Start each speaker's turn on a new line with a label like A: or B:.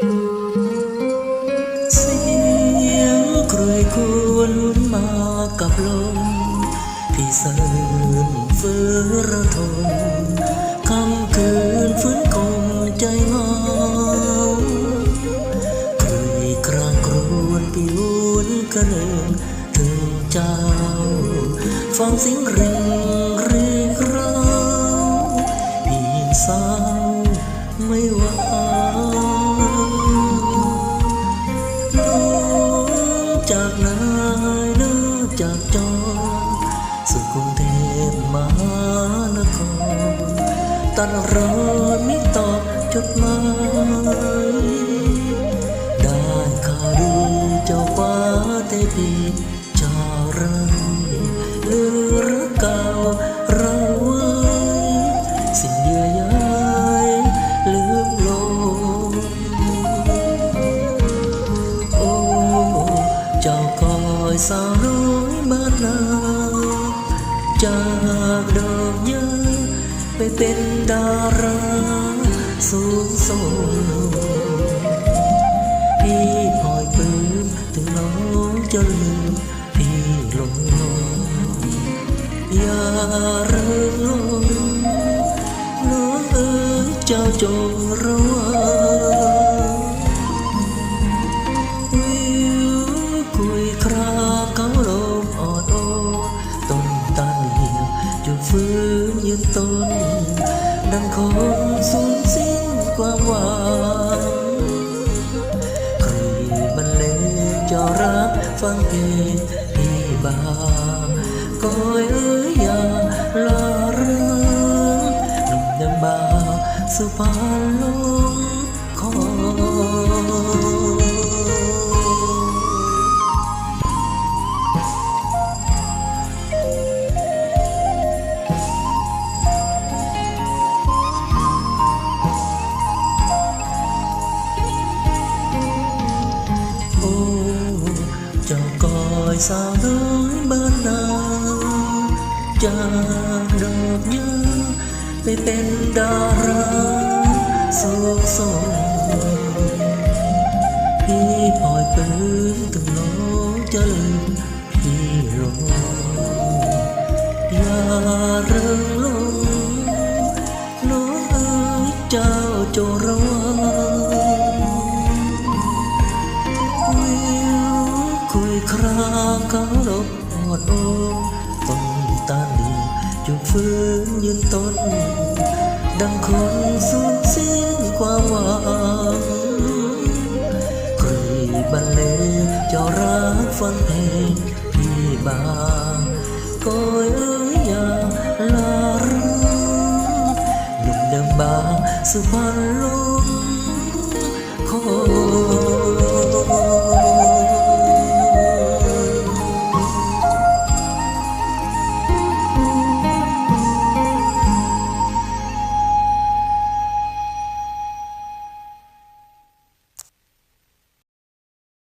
A: เสียงครวยควรมากับลมที่เสริญฟื้นระทมคำคืนฟื้นคมใจเงาเคยครางครวนปิวนกระเนิงถึงเจ้า ฟังเสียงร่งเรียกร้องพี่สาวไม่ว่า สู่กรุงเทพมหานครตัดรอไมิตอบจดหมายได้ข่าวดีเจ้าฟ้าเทพีเจ้าไรลือรักเก่าเราไว้สิ่งเดียวย้ายลืมลงโอ้เจ้าคอยสา Chẳng đâu nhớ về tên Beben Ra xuống sông. Đi hỏi bướm từ nó cho lưng Hi lòng nó Yà rơ nó ơi trao trộn rồi ดังคนสูญสิ้นความหวังใครบรรเลงจ้ารักฟังเพลงพี่บางก้อยเอ้ยอย่าลาเริงหนุ่มยังบาสุพรรณลงคอ sao lối bên nào, chẳng được nhớ về tên đã ra sương sông khi hỏi tên từng lỗ chân hero ya rơi ngọt ô vòng ta đường chung phương như tôn đang khôn xuống xin qua hoàng cười ban lê cho ra phân thề, thì bà coi ơi nhà là rừng. Nhung đêm ba sự hoa